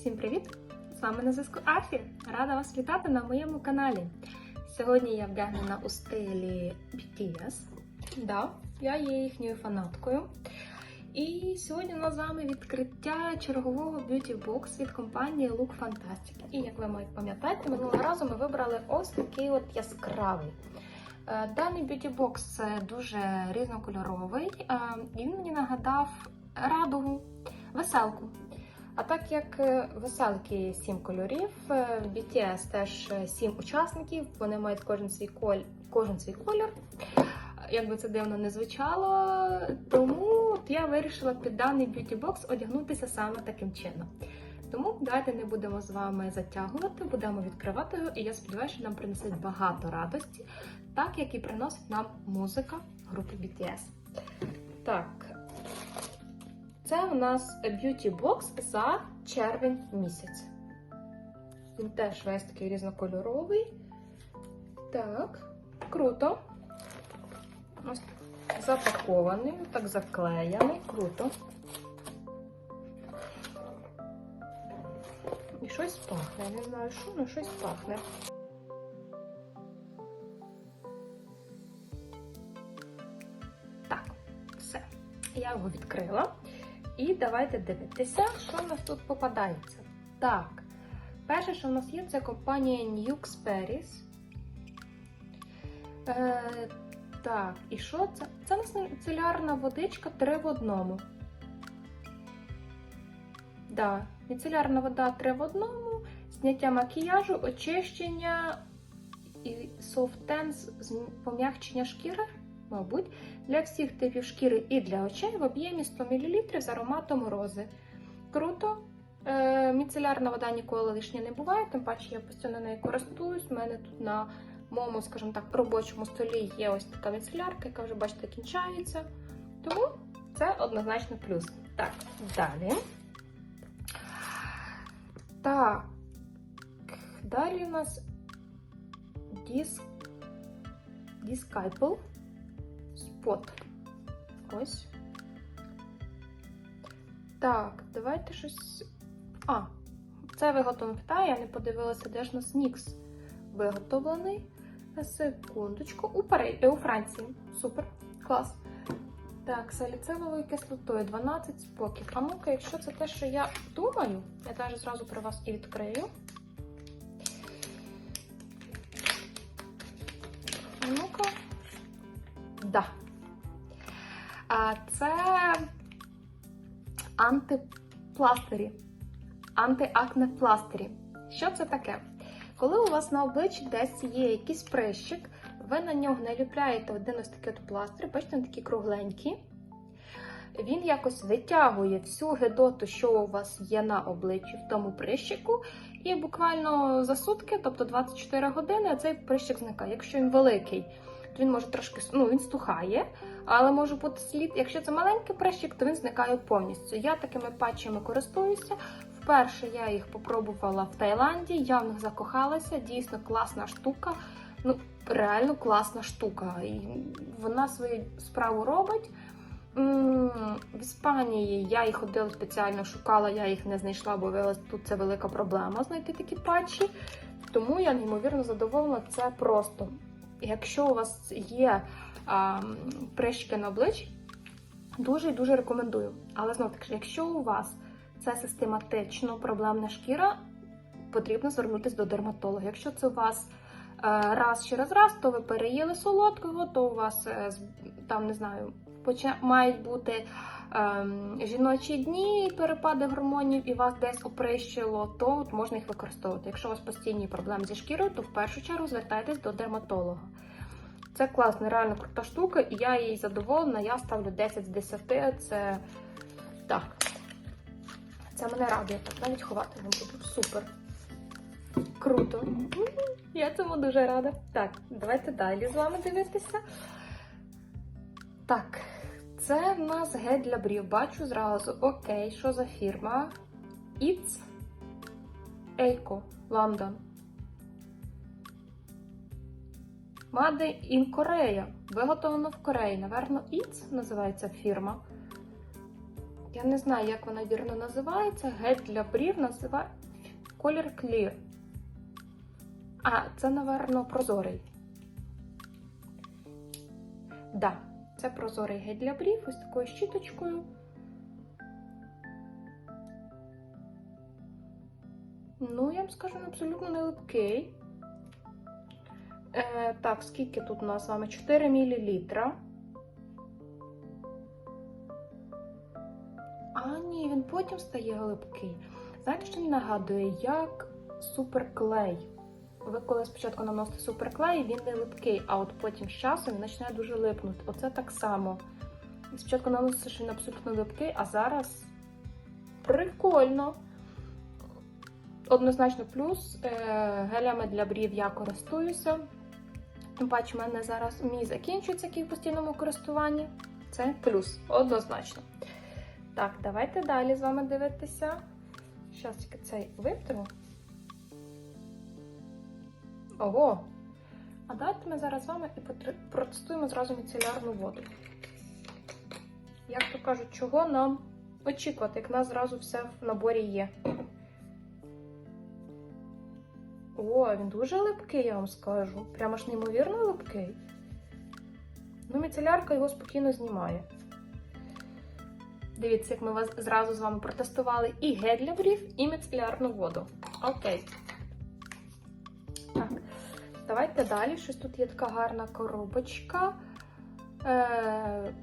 Всім привіт! З вами на зв'язку Афі. Рада вас вітати на моєму каналі. Сьогодні я вдягнена у стилі BTS. Да, я є їхньою фанаткою. І сьогодні у нас з вами відкриття чергового б'юті бокс від компанії Look Fantastic. І як ви маєте пам'ятаєте, минулого разу ми вибрали ось такий от яскравий. Е, Даний б'юті бокс дуже різнокольоровий. Е, Він мені нагадав радугу, веселку. А так як е, веселки 7 кольорів, е, BTS теж 7 учасників, вони мають кожен свій коль, кожен свій колір. Як би це дивно не звучало, тому я вирішила під даний б'юті-бокс одягнутися саме таким чином. Тому давайте не будемо з вами затягувати, будемо відкривати його, і я сподіваюся, що нам принесуть багато радості, так як і приносить нам музика групи BTS. Так, це у нас б'юті-бокс за червень місяць. Він теж весь такий різнокольоровий. Так, круто. Ось запакований, так заклеєний, круто. І щось пахне. Не знаю, що, але щось пахне. Так, все. Я його відкрила. І давайте дивитися, що в нас тут попадається. Так, перше, що в нас є, це компанія Nux Paris. Е, так, і що це? Це у нас міцелярна водичка 3 в одному. Да, міцелярна вода 3 в одному, зняття макіяжу, очищення і tense, пом'якчення шкіри, мабуть, для всіх типів шкіри і для очей в об'ємі 100 мл з ароматом рози. Круто. Е, міцелярна вода ніколи лишня не буває, тим паче я постійно нею користуюсь. У мене тут на моєму, скажімо так, робочому столі є ось така міцелярка, яка вже, бачите, кінчається. Тому це однозначно плюс. Так, далі. Так, далі у нас диск, Spot. Ось. Так, давайте щось. А, це виготовлено в я не подивилася, де ж нас Нікс виготовлений. Секундочку. У, Пари... у Франції. Супер, клас. Так, саліциловою кислотою 12 споків. А ну-ка, якщо це те, що я думаю, я теж зразу при вас і відкрию. А ну-ка. Це антипластирі. Антиакне пластирі. Що це таке? Коли у вас на обличчі десь є якийсь прищик, ви на нього наліпляєте один ось такий от пластир, бачите, він такий кругленький. Він якось витягує всю гидоту, що у вас є на обличчі в тому прищику, і буквально за сутки, тобто 24 години, цей прищик зникає. Якщо він великий, то він може трошки ну, він стухає, але може бути слід. Якщо це маленький прищик, то він зникає повністю. Я такими патчами користуюся. Вперше я їх попробувала в Таїланді, я в них закохалася, дійсно класна штука. Ну, реально класна штука. І вона свою справу робить. В Іспанії я їх ходила спеціально, шукала, я їх не знайшла, бо тут це велика проблема знайти такі патчі. Тому я неймовірно задоволена. Це просто. Якщо у вас є а, прищики на обличчі, дуже і дуже рекомендую. Але знову таки, якщо у вас це систематично проблемна шкіра, потрібно звернутися до дерматолога. Якщо це у вас е, раз через раз, то ви переїли солодкого, то у вас е, там не знаю, мають бути жіночі дні, перепади гормонів, і вас десь оприщило, то от можна їх використовувати. Якщо у вас постійні проблеми зі шкірою, то в першу чергу звертайтесь до дерматолога. Це класна, реально крута штука, і я їй задоволена. Я ставлю 10 з 10. Це так. Це мене радує, навіть ховати не буду. Супер. Круто. Я цьому дуже рада. Так, давайте далі з вами дивитися. Так, це в нас гель для брів. Бачу зразу. Окей, що за фірма? It's Eco London. Made in Korea. Виготовлено в Кореї. Наверно, It's називається фірма. Я не знаю, як вона вірно називається. Гель для брів називає колір Clear. А, це, напевно, прозорий. Да, це прозорий гель для брів ось такою щіточкою. Ну, я вам скажу, він абсолютно не липкий. Е, так, скільки тут у нас з вами? 4 мл. А, ні, він потім стає липкий. Знаєте, що він нагадує? Як суперклей. Ви коли спочатку наносите суперклей, він не липкий, а от потім з часом він починає дуже липнути. Оце так само. Спочатку наносиш він абсолютно липкий, а зараз прикольно. Однозначно плюс е, гелями для брів я користуюся. Тим паче, в мене зараз мій закінчується який в постійному користуванні. Це плюс, однозначно. Так, давайте далі з вами дивитися. Зараз тільки цей витру. Ого! А давайте ми зараз з вами і протестуємо зразу міцелярну воду. Як то кажуть, чого нам очікувати, як нас зразу все в наборі є. О, він дуже липкий, я вам скажу. Прямо ж неймовірно липкий. Ну, міцелярка його спокійно знімає. Дивіться, як ми вас зразу з вами протестували і гель для брів, і міцелярну воду. Окей. Давайте далі. Щось тут є така гарна коробочка. Е.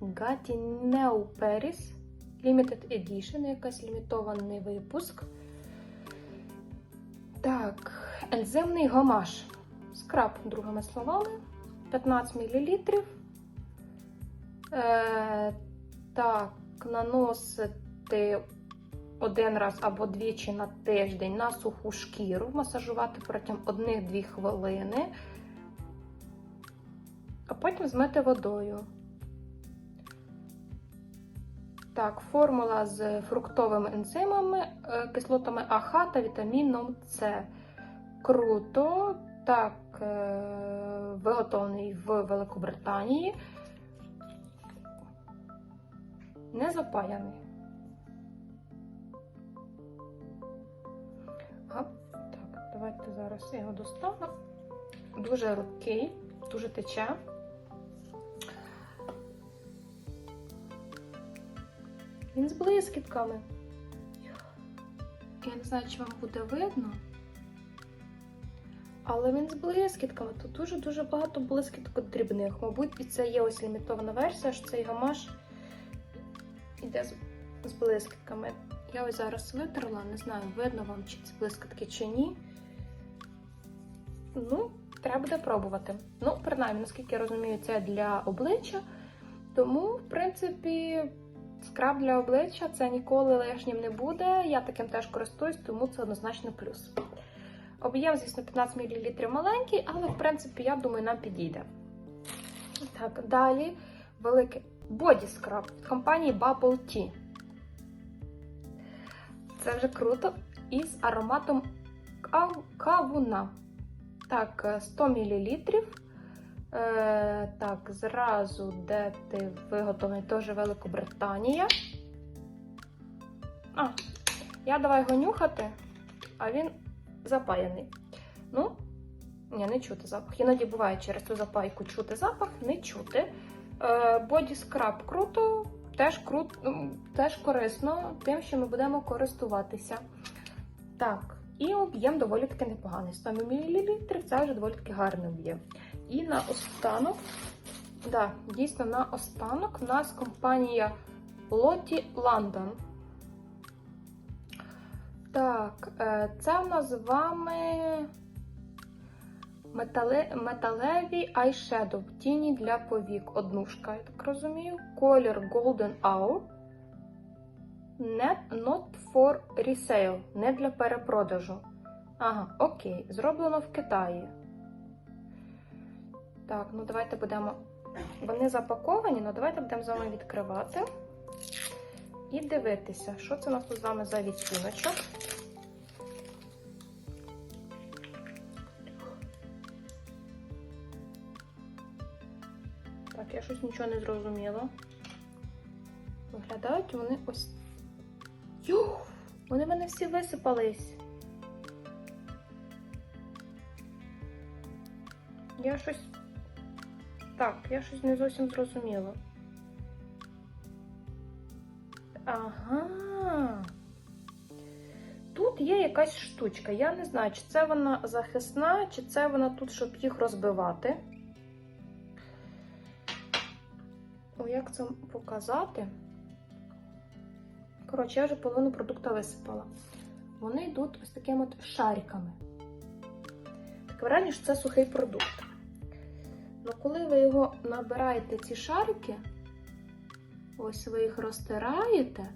Gatineu Paris Limited Edition, якийсь лімітований випуск. Так, ензимний гамаш. Скраб, другими словами, 15 мл. Е, так, наносити один раз або двічі на тиждень на суху шкіру, масажувати протягом 1-2 хвилини, а потім змити водою. Так, формула з фруктовими ензимами, е, кислотами АХ та вітаміном С. Круто. Так, е, виготовлений в Великобританії. Не запаяний. Давайте зараз я його достану. Дуже рукий, дуже тече. Він з блискітками. Я не знаю, чи вам буде видно. Але він з блискітками. Тут дуже-дуже багато блискіток дрібних. Мабуть, і це є ось лімітована версія, що цей гамаш іде з, з блискітками. Я ось зараз витерла, не знаю, видно вам, чи це блискітки чи ні. Ну, треба буде пробувати. Ну, принаймні, наскільки я розумію, це для обличчя. Тому, в принципі, скраб для обличчя це ніколи лишнім не буде. Я таким теж користуюсь, тому це однозначно плюс. Об'єм, звісно, 15 мл маленький, але, в принципі, я думаю, нам підійде. Так, далі великий боді скраб від компанії Bubble Tea. Це вже круто. Із ароматом кав- кавуна. Так, 100 мл. Е, так, зразу, де ти виготовлений, теж Великобританія. А, я давай його нюхати, а він запаяний. Ну, ні, не чути запах. Іноді буває через цю запайку чути запах, не чути. Боді скраб круто, теж крут, теж корисно тим, що ми будемо користуватися. Так, і об'єм доволі таки непоганий. 100 мл це вже доволі таки гарний об'єм. І на останок, да, дійсно, на останок у нас компанія Lottie London. Так, е, це в нас з вами метале, металеві eyeshadow тіні для повік. Однушка, я так розумію. Колір Golden Hour. Not, for resale, не для перепродажу. Ага, окей, зроблено в Китаї. Так, ну давайте будемо. Вони запаковані, ну давайте будемо з вами відкривати і дивитися, що це у нас тут з вами за відтіночок. Так, я щось нічого не зрозуміла. Виглядають вони ось. Юх! Вони мене всі висипались. Я щось. Так, я щось не зовсім зрозуміла. Ага. Тут є якась штучка. Я не знаю, чи це вона захисна, чи це вона тут, щоб їх розбивати. О, як це показати? Коротше, я вже половину продукту висипала. Вони йдуть ось такими от шариками. Таке враження, що це сухий продукт. Ну, коли ви його набираєте, ці шарики, ось ви їх розтираєте,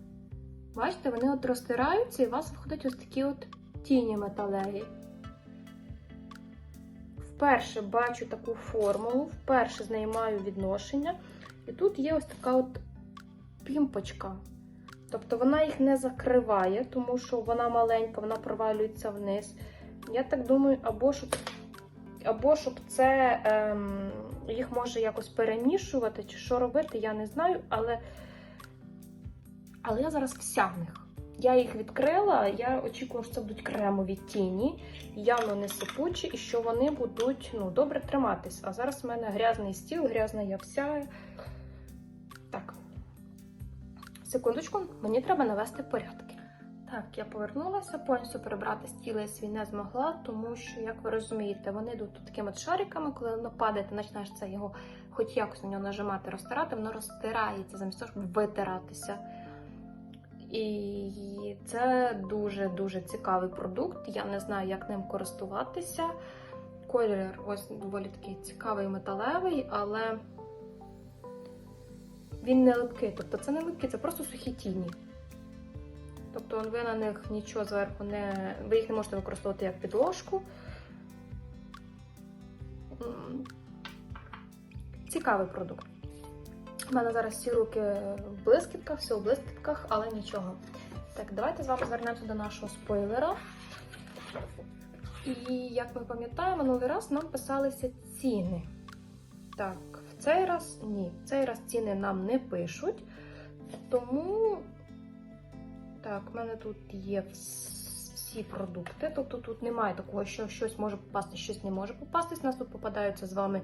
бачите, вони от розтираються і у вас виходять ось такі от тіні металеві. Вперше бачу таку формулу, вперше з відношення. І тут є ось така от пімпочка. Тобто вона їх не закриває, тому що вона маленька, вона провалюється вниз. Я так думаю, або щоб, або щоб це ем, їх може якось перемішувати, чи що робити, я не знаю, але, але я зараз вся в них. Я їх відкрила, я очікую, що це будуть кремові тіні, явно не сипучі, і що вони будуть ну, добре триматись. А зараз в мене грязний стіл, грязна я вся. Секундочку, мені треба навести порядки. Так, я повернулася, повністю перебрати стіл я свій не змогла, тому що, як ви розумієте, вони йдуть такими от шариками, коли воно падає, ти починаєш це його хоч якось на нього нажимати, розтирати, воно розтирається замість того, щоб витиратися. І це дуже-дуже цікавий продукт. Я не знаю, як ним користуватися. Колір ось доволі такий цікавий металевий, але він не липкий. Тобто це не липкий, це просто сухі тіні. Тобто ви на них нічого зверху не. Ви їх не можете використовувати як підложку. Цікавий продукт. У мене зараз всі руки в блискітках, все в блискітках, але нічого. Так, давайте з вами звернемося до нашого спойлера. І як ми пам'ятаємо, минулий раз нам писалися ціни. Так, цей раз ні. Цей раз ціни нам не пишуть. Тому, так, в мене тут є всі продукти. Тобто тут немає такого, що щось може попасти, щось не може попастись. У нас тут попадаються з вами.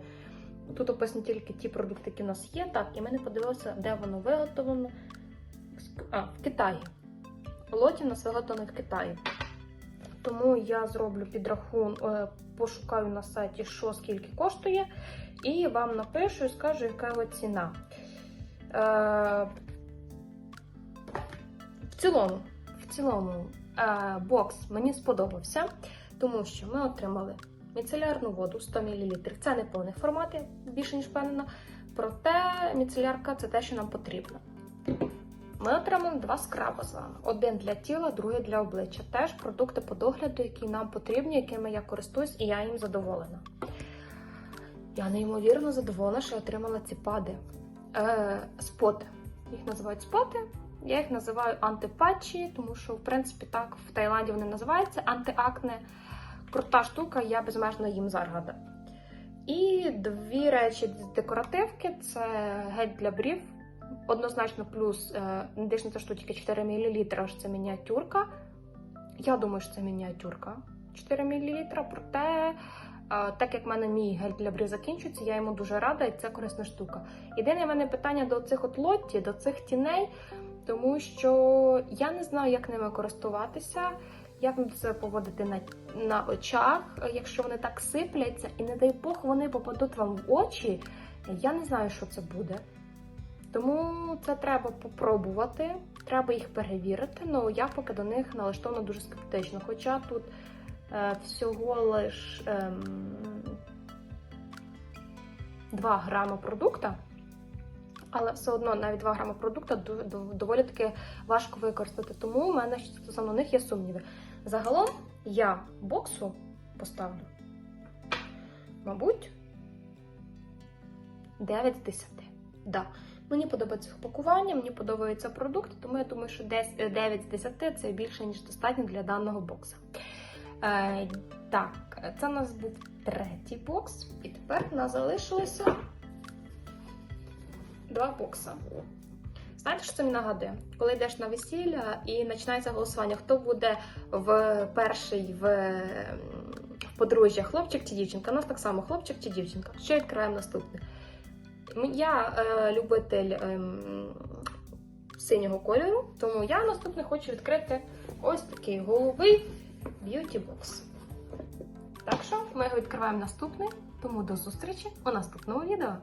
Тут описані тільки ті продукти, які в нас є. Так, і ми не подивилися, де воно виготовлено. А, в Китаї. Лоті у нас виготовлено в Китаї. Тому я зроблю підрахун, е, пошукаю на сайті, що скільки коштує, і вам напишу і скажу, яка його ціна. Е, в цілому, в цілому е, бокс мені сподобався, тому що ми отримали міцелярну воду 100 мл. Це не повний формат, більше ніж впевнена. Проте міцелярка це те, що нам потрібно. Ми отримали два скраби з вами: один для тіла, другий для обличчя. Теж продукти по догляду, які нам потрібні, якими я користуюсь, і я їм задоволена. Я неймовірно задоволена, що я отримала ці пади. Е, споти. Їх називають споти. Я їх називаю антипатчі, тому що, в принципі, так в Таїланді вони називаються антиакне. Крута штука, я безмежно їм зарада. І дві речі з декоративки це гель для брів. Однозначно, плюс е, не на те, що тільки 4 мл, аж це мініатюрка. Я думаю, що це мініатюрка 4 мл. Проте, е, так як в мене мій гель для брів закінчується, я йому дуже рада, і це корисна штука. Єдине в мене питання до цих от лотті, до цих тіней, тому що я не знаю, як ними користуватися, як це поводити на, на очах, якщо вони так сипляться, і не дай Бог, вони попадуть вам в очі. Я не знаю, що це буде. Тому це треба попробувати, треба їх перевірити. Ну я поки до них налаштована дуже скептично. Хоча тут е, всього лиш ем, 2 грами продукта, але все одно навіть 2 грами продукту ду- ду- доволі таки важко використати. Тому у мене стосовно них є сумніви. Загалом я боксу поставлю, мабуть, 9 з 10. Да. Мені подобається їх мені подобається продукт, тому я думаю, що десь 9 з 10 це більше, ніж достатньо для даного бокса. Е, так, це у нас був третій бокс, і тепер у нас залишилося два бокса. Знаєте, що це мені нагадує? Коли йдеш на весілля і починається голосування, хто буде в перший в, ем, подружжя, хлопчик чи дівчинка? У нас так само хлопчик чи дівчинка. Що відкриваємо наступне? Я е, любитель е, синього кольору, тому я наступне хочу відкрити ось такий голубий б'юті бокс. Так що ми його відкриваємо наступний, тому до зустрічі у наступному відео.